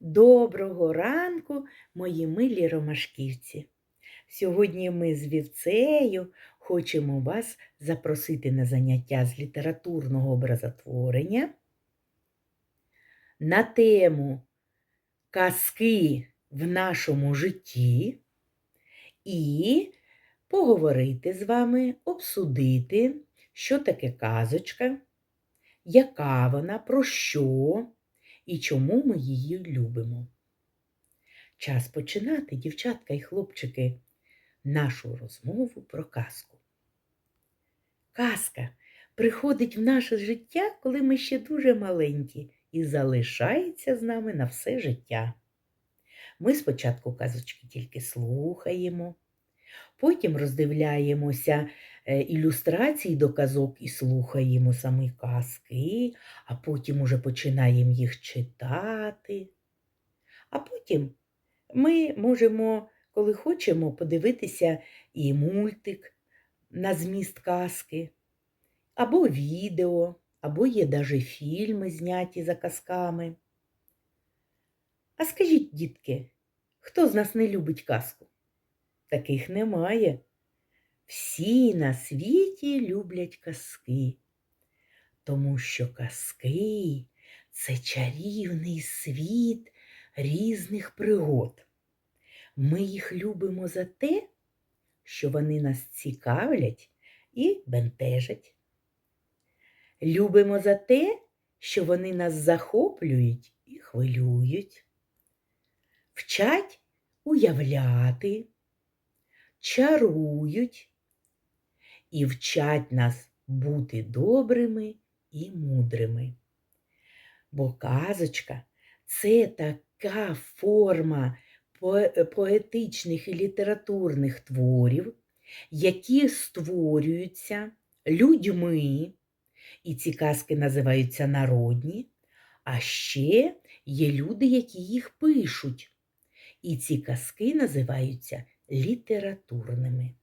Доброго ранку, мої милі ромашківці. Сьогодні ми з вівцею хочемо вас запросити на заняття з літературного образотворення на тему казки в нашому житті і поговорити з вами, обсудити, що таке казочка, яка вона, про що і чому ми її любимо. Час починати, дівчатка і хлопчики, нашу розмову про казку. Казка приходить в наше життя, коли ми ще дуже маленькі, і залишається з нами на все життя. Ми спочатку казочки тільки слухаємо, потім роздивляємося е, ілюстрації до казок і слухаємо самі казки, а потім уже починаємо їх читати. А потім ми можемо, коли хочемо, подивитися і мультик на зміст казки, або відео, або є даже фільми, зняті за казками. А скажіть, дітки, хто з нас не любить казку? Таких немає. Всі на світі люблять казки, тому що казки це чарівний світ різних пригод. Ми їх любимо за те, що вони нас цікавлять і бентежать. Любимо за те, що вони нас захоплюють і хвилюють, вчать уявляти чарують і вчать нас бути добрими і мудрими. Бо казочка це така форма поетичних і літературних творів, які створюються людьми, і ці казки називаються народні, а ще є люди, які їх пишуть. І ці казки називаються літературними.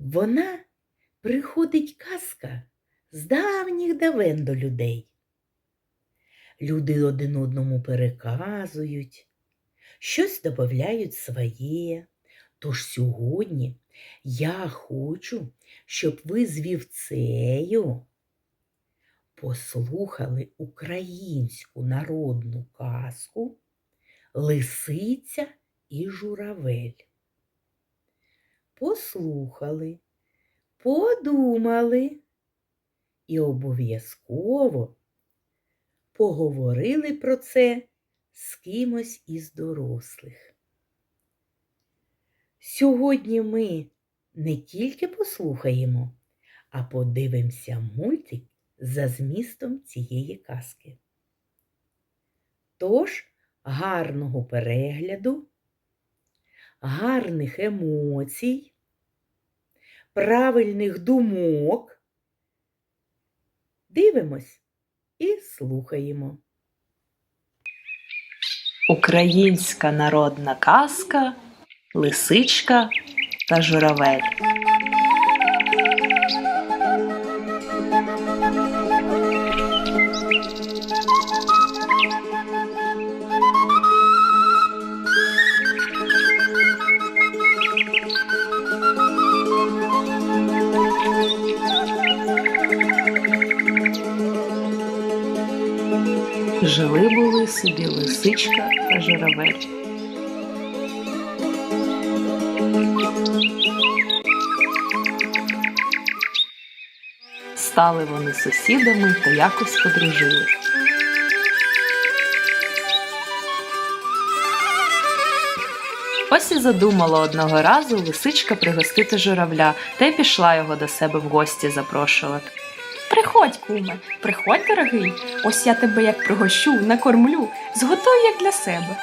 Вона приходить казка з давніх давен до людей. Люди один одному переказують, щось додають своє. Тож сьогодні я хочу, щоб ви з вівцею послухали українську народну казку Лисиця і журавель. Послухали, подумали і обов'язково поговорили про це з кимось із дорослих. Сьогодні ми не тільки послухаємо, а подивимося мультик за змістом цієї казки. Тож, гарного перегляду, гарних емоцій, правильних думок. Дивимось і слухаємо. Українська народна казка Лисичка та журавель. Жили були собі лисичка та журавель. Стали вони сусідами та якось подружили. Ось і задумала одного разу лисичка пригостити журавля та й пішла його до себе в гості запрошувати. Приходь, куме, приходь, дорогий. Ось я тебе як пригощу, накормлю, зготую як для себе.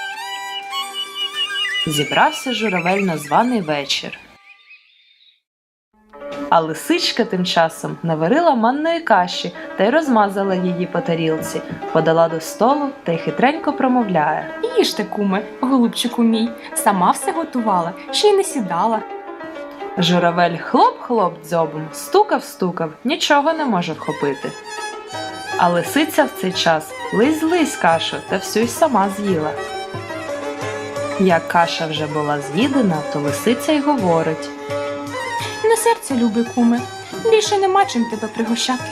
Зібрався журавель на званий вечір. А лисичка тим часом наварила манної каші та й розмазала її по тарілці, подала до столу та й хитренько промовляє. Їжте, куме, голубчику мій, сама все готувала, ще й не сідала. Журавель хлоп-хлоп дзьобом, стукав-стукав, нічого не може вхопити. А лисиця в цей час лизь-лизь кашу та всю й сама з'їла. Як каша вже була з'їдена, то лисиця й говорить. На серце, любий куме, більше нема чим тебе пригощати.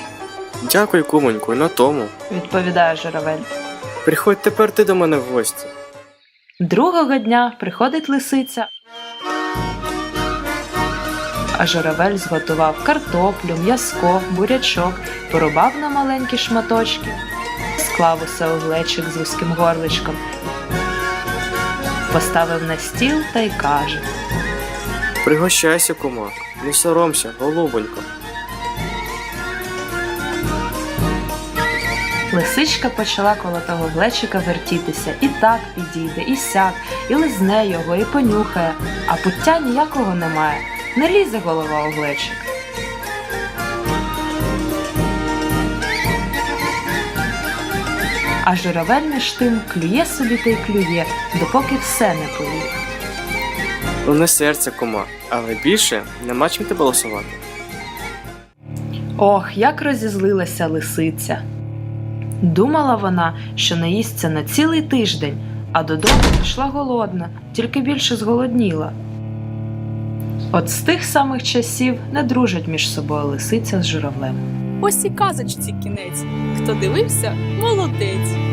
Дякую, кумоньку, і на тому. відповідає журавель. Приходь тепер ти до мене в гості. Другого дня приходить лисиця. А журавель зготував картоплю, м'язко, бурячок, порубав на маленькі шматочки, склав усе у глечик з вузьким горличком, поставив на стіл та й каже. Пригощайся, кума, не соромся, голубонько. Лисичка почала коло того глечика вертітися, і так підійде, і сяк, і лизне його, і понюхає, а пуття ніякого немає, не лізе голова у глечик. А журавель між тим клює собі та й клює, допоки все не поїв. Ну не серце, кума, але більше нема чим тебе лосувати. Ох, як розізлилася лисиця. Думала вона, що наїсться на цілий тиждень, а додому пішла голодна, тільки більше зголодніла. От з тих самих часів не дружать між собою лисиця з журавлем. Ось і казочці кінець. Хто дивився, молодець.